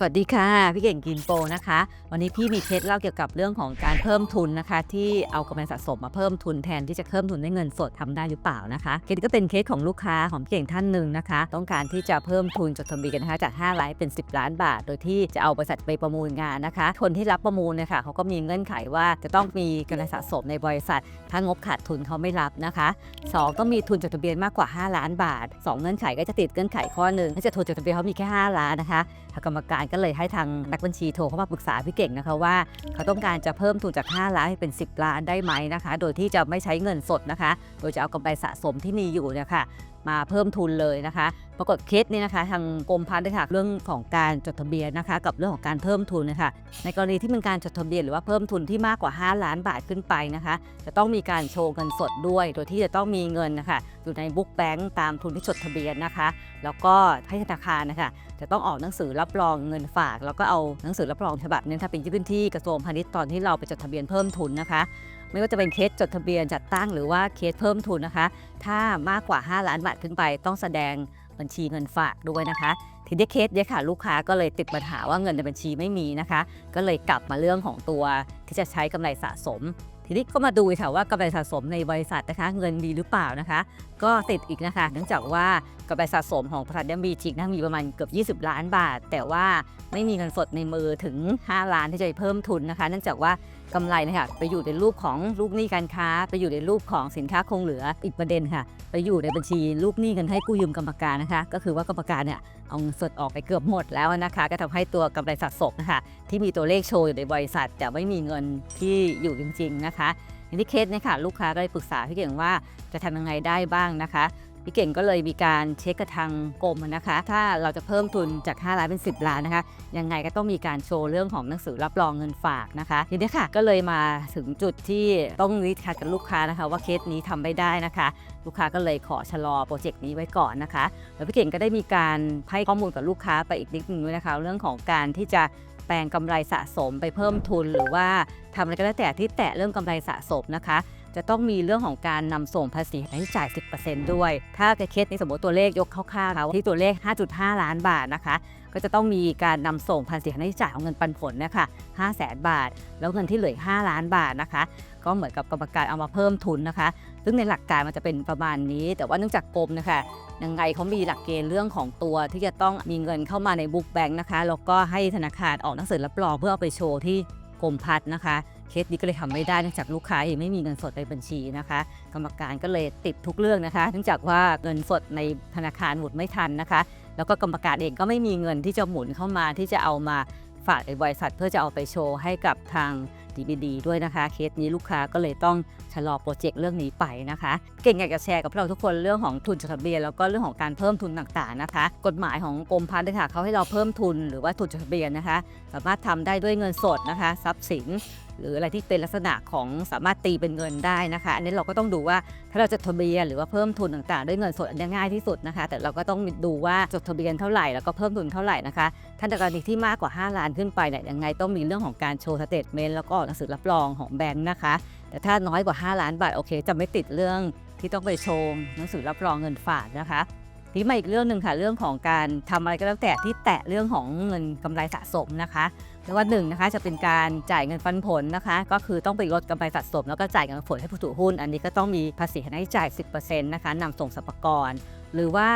สวัสดีค่ะ พี่เก่งกินโปนะคะ วันนี้พี่มีเคสเล่าเกี่ยวกับเรื่องของการเพิ่มทุนนะคะ ที่เอากำไรสะสมมาเพิ่มทุนแทนที่จะเพิ่มทุนด้วยเงินสดทำได้หรือเปล่านะคะเคสก็เป็นเคสของลูกค้าของพี่เก่งท่านหนึ่งนะคะ ต้องการที่จะเพิ่มทุนจดทะเบียนนะคะจาก5ล้านเป็น 10 ล้านบาท โดยที่จะเอาบริษัทไปประมูลงานนะคะ คนที่รับประมูลเนี่ยค่ะเขาก็มีเงื่อนไขว่าจะต้องมีกำไรสะสมในบริษัท ถ้างบขาดทุนเขาไม่รับนะคะสองต้องมีทุนจดทะเบียนมากกว่า 5 ล้านบาทสองเงื่อนไขก็จะติดเงื่อนไขข้อหนึ่งถ้าจะทุนจดทะเบียนเขามีแค่ 5 ล้านนะคะทางกรรมการก็เลยให้ทางนักบัญชีโทรเข้ามาปรึกษาพี่เก่งนะคะว่า เขาต้องการจะเพิ่มทุนจาก 5 ล้านให้เป็น 10 ล้านได้ไหมนะคะ โดยที่จะไม่ใช้เงินสดนะคะ โดยจะเอากำไรสะสมที่มีอยู่เนี่ยค่ะมาเพิ่มทุนเลยนะคะ ปรากฏเคสนี้นะคะ ทางกรมพัฒน์ได้ค่ะเรื่องของการจดทะเบียนนะคะ กับเรื่องของการเพิ่มทุนนะคะในกรณีที่เป็นการจดทะเบียนหรือว่าเพิ่มทุนที่มากกว่า 5 ล้านบาทขึ้นไปนะคะ จะต้องมีการโชว์เงินสดด้วย โดยที่จะต้องมีเงินนะคะอยู่ในบุ๊กแบงก์ตามทุนที่จดทะเบียนนะคะ แล้วก็ให้ธนาคารนะคะจะต้องออกหนังสือรับรองเงินฝาก แล้วก็เอาหนังสือรับรองฉบับนี้ค่ะเป็นยื่นที่กระทรวงพาณิชย์ตอนที่เราไปจดทะเบียนเพิ่มทุนนะคะไม่ว่าจะเป็นเคสจดทะเบียนจัดตั้งหรือว่าเคสเพิ่มทุนนะคะ ถ้ามากกว่า 5 ล้านบาทขึ้นไปต้องแสดงบัญชีเงินฝากด้วยนะคะ ทีนี้เคสเนี้ยค่ะลูกค้าก็เลยติดปัญหาว่าเงินในบัญชีไม่มีนะคะ ก็เลยกลับมาเรื่องของตัวที่จะใช้กำไรสะสม ทีนี้ก็มาดูค่ะว่ากำไรสะสมในบริษัทนะคะ เงินดีหรือเปล่านะคะ ก็ติดอีกนะคะ เนื่องจากว่ากำไรสะสมของบริษัทเนี่ยมีจริงนะมีประมาณเกือบ 20 ล้านบาท แต่ว่าไม่มีเงินสดในมือถึง 5 ล้านที่จะเพิ่มทุนนะคะ เนื่องจากว่า กำไรนะคะไปอยู่ในรูปของลูกหนี้การค้า ไปอยู่ในรูปของสินค้าคงเหลืออีกประเด็นค่ะ ไปอยู่ในบัญชีลูกหนี้เงินให้กู้ยืมกรรมการนะคะ ก็คือว่ากรรมการเนี่ยเอาเงินสดออกไปเกือบหมดแล้วนะคะ ก็ทำให้ตัวกำไรสะสมนะคะที่มีตัวเลขโชว์อยู่ในบริษัทแต่ไม่มีเงินที่อยู่จริง ๆ นะคะในที่เคสเนี่ยค่ะลูกค้าก็เลยปรึกษาพี่เก่งว่าจะทำยังไงได้บ้างนะคะ พี่เก่งก็เลยมีการเช็คกับทางกรมนะคะ ถ้าเราจะเพิ่มทุนจาก 5 ล้านเป็น 10 ล้านนะคะ ยังไงก็ต้องมีการโชว์เรื่องของหนังสือรับรองเงินฝากนะคะ ทีนี้ค่ะ ก็เลยมาถึงจุดที่ต้องนิดคัดกับลูกค้านะคะ ว่าเคสนี้ทำไม่ได้นะคะ ลูกค้าก็เลยขอชะลอโปรเจกต์นี้ไว้ก่อนนะคะ แล้วพี่เก่งก็ได้มีการให้ข้อมูลกับลูกค้าไปอีกนิดนึงด้วยนะคะ เรื่องของการที่จะแปลงกำไรสะสมไปเพิ่มทุนหรือว่าทำอะไรก็แล้วแต่ที่แตะเรื่องกำไรสะสมนะคะ จะต้องมีเรื่องของการนำส่งภาษีใช้จ่าย 10%ด้วย ถ้าเคสนี้สมมติตัวเลขยกคร่าวๆค่ะที่ตัวเลข 5.5 ล้านบาทนะคะ ก็จะต้องมีการนำส่งภาษีใช้จ่ายของเงินปันผลนะคะ5 0 0แสนบาท แล้วเงินที่เหลือ5ล้านบาทนะคะ ก็เหมือนกับกรรมการเอามาเพิ่มทุนนะคะ ซึ่งในหลักการมันจะเป็นประมาณนี้ แต่ว่าเนื่องจากกรมนะคะยังไงเขามีหลักเกณฑ์เรื่องของตัวที่จะต้องมีเงินเข้ามาในบุ๊กแบงค์นะคะแล้วก็ให้ธนาคารออกหนังสือรับรองเพื่อเอาไปโชว์ที่กรมพัฒน์นะคะ เคสนี้ก็เลยทำไม่ได้เนื่องจากลูกค้าไม่มีเงินสดในบัญชีนะคะ กรรมการก็เลยติดทุกเรื่องนะคะ เนื่องจากว่าเงินสดในธนาคารหมุนไม่ทันนะคะ แล้วก็กรรมการเองก็ไม่มีเงินที่จะหมุนเข้ามาที่จะเอามาฝากในบริษัทเพื่อจะเอาไปโชว์ให้กับทาง DBD ด้วยนะคะ เคสนี้ลูกค้าก็เลยต้องชะลอโปรเจกต์เรื่องนี้ไปนะคะ เก่งอยากจะแชร์กับพวกเราทุกคนเรื่องของทุนจดทะเบียนแล้วก็เรื่องของการเพิ่มทุนต่างๆนะคะ กฎหมายของกรมพัฒน์ค่ะเขาให้เราเพิ่มทุนหรือว่าทุนจดทะเบียนนะคะ สามารถทำได้ด้วยเงินสดนะคะ ทรัพย์สินหรืออะไรที่เป็นลักษณะของสามารถตีเป็นเงินได้นะคะ อันนี้เราก็ต้องดูว่าถ้าเราจะทะเบียนหรือว่าเพิ่มทุนต่างๆ ด้วยเงินสดอันนี้ง่ายที่สุดนะคะ แต่เราก็ต้องดูว่าจดทะเบียนเท่าไหร่แล้วก็เพิ่มทุนเท่าไหร่นะคะถ้าในกรณีที่มากกว่า 5 ล้านขึ้นไปเนี่ยยังไงต้องมีเรื่องของการโชว์สเตทเมนต์แล้วก็หนังสือรับรองของแบงค์นะคะ แต่ถ้าน้อยกว่า 5 ล้านบาทโอเค จะไม่ติดเรื่องที่ต้องไปโชว์หนังสือรับรองเงินฝากนะคะทีมาอีกเรื่องหนึ่งค่ะเรื่องของการทำอะไรก็แล้วแต่ที่แตะเรื่องของเงินกำไรสะสมนะคะไม่ว่าหนึ่งนะคะจะเป็นการจ่ายเงินปันผลนะคะ ก็คือต้องไปลดกำไรสะสม แล้วก็จ่ายเงินผลให้ผู้ถือหุ้น อันนี้ก็ต้องมีภาษีใช้จ่าย 10%นะคะนำส่งสรรพากร หรือว่า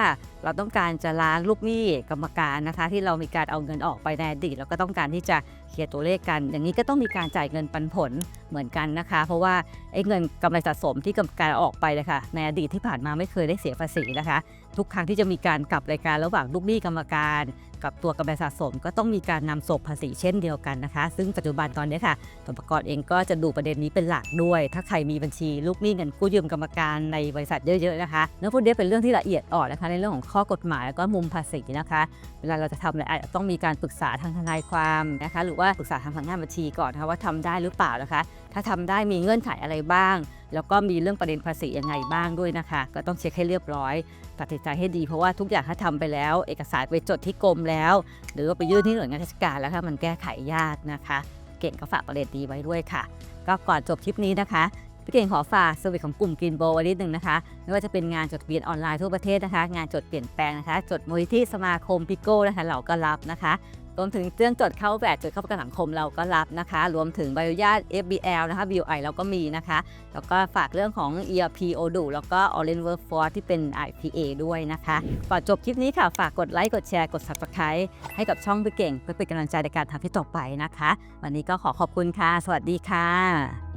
เราต้องการจะล้างลูกหนี้กรรมการนะคะ ที่เรามีการเอาเงินออกไปในอดีตเราก็ต้องการที่จะเคลียร์ตัวเลขกัน อย่างนี้ก็ต้องมีการจ่ายเงินปันผลเหมือนกันนะคะ เพราะว่าไอ้เงินกำไรสะสมที่กรรมการอออกไปเลยค่ะในอดีตที่ผ่านมาไม่เคยได้เสียภาษีนะคะ ทุกครั้งที่จะมีการกลับรายการระหว่างลูกหนี้กรรมการ กับตัวกำไรสะสม ก็ต้องมีการนำส่งภาษีเช่นเดียวกันนะคะ ซึ่งปัจจุบันตอนนี้ค่ะสรรพากรเองก็จะดูประเด็นนี้เป็นหลักด้วย ถ้าใครมีบัญชีลูกหนี้เงินกู้ยืมกรรมการในบริษัทเยอะๆนะคะเรื่องพวกนี้เป็นเรื่องที่ละเอียดอ่อนนะคะ ในเรื่องของข้อกฎหมายแล้วก็มุมภาษีนะคะ เวลาเราจะทำอะไรอาจจะต้องมีการปรึกษาทางทนายความนะคะ หรือว่าปรึกษาทางพนักงานบัญชีก่อนนะคะว่าทำได้หรือเปล่านะคะ ถ้าทำได้มีเงื่อนไขอะไรบ้าง แล้วก็มีเรื่องประเด็นภาษียังไงบ้างด้วยนะคะ ก็ต้องเช็คให้เรียบร้อย ตัดสินใจให้ดีเพราะว่าทุกอย่างถ้าทำไปแล้ว เอกสารไปจดที่กรมแล้ว หรือว่าไปยื่นที่หน่วยงานราชการแล้วค่ะมันแก้ไขยากนะคะ เก่งก็ฝากประเด็นนี้ไว้ด้วยค่ะ ก็ก่อนจบคลิปนี้นะคะพี่เก่งขอฝากเซอร์วิสของกลุ่มกินโบไว้นิดนึงนะคะ ไม่ว่าจะเป็นงานจดทะเบียนออนไลน์ทั่วประเทศนะคะ งานจดเปลี่ยนแปลงนะคะ จดมูลที่สมาคมพิโก้นะคะ เราก็รับนะคะ รวมถึงเรื่องจดเข้าแบตจดเข้าประกันสังคมเราก็รับนะคะ รวมถึงใบอนุญาต FBL นะคะ BOI เราก็มีนะคะ แล้วก็ฝากเรื่องของ ERP ODU แล้วก็ Orange Workforce ที่เป็น IPA ด้วยนะคะ ก่อนจบคลิปนี้ค่ะ ฝากกดไลค์ กดแชร์ กด Subscribe ให้กับช่องพี่เก่งเพื่อเป็นกำลังใจในการทำที่ต่อไปนะคะ วันนี้ก็ขอขอบคุณค่ะ สวัสดีค่ะ